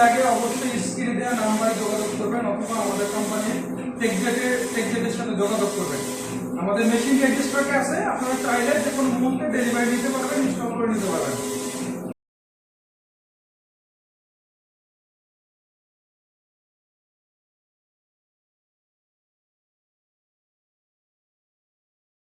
লাগে অবশ্যই স্ক্রিনে দেওয়া নাম্বারে যোগাযোগ করবেন অথবা আমাদের কোম্পানির টেকজেটের টেকজেটের সাথে যোগাযোগ করবেন। আমাদের মেশিন রেজিস্টারটা আছে, আপনারা চাইলে যে কোনো মুহূর্তে ডেলিভারি দিতে পারবেন।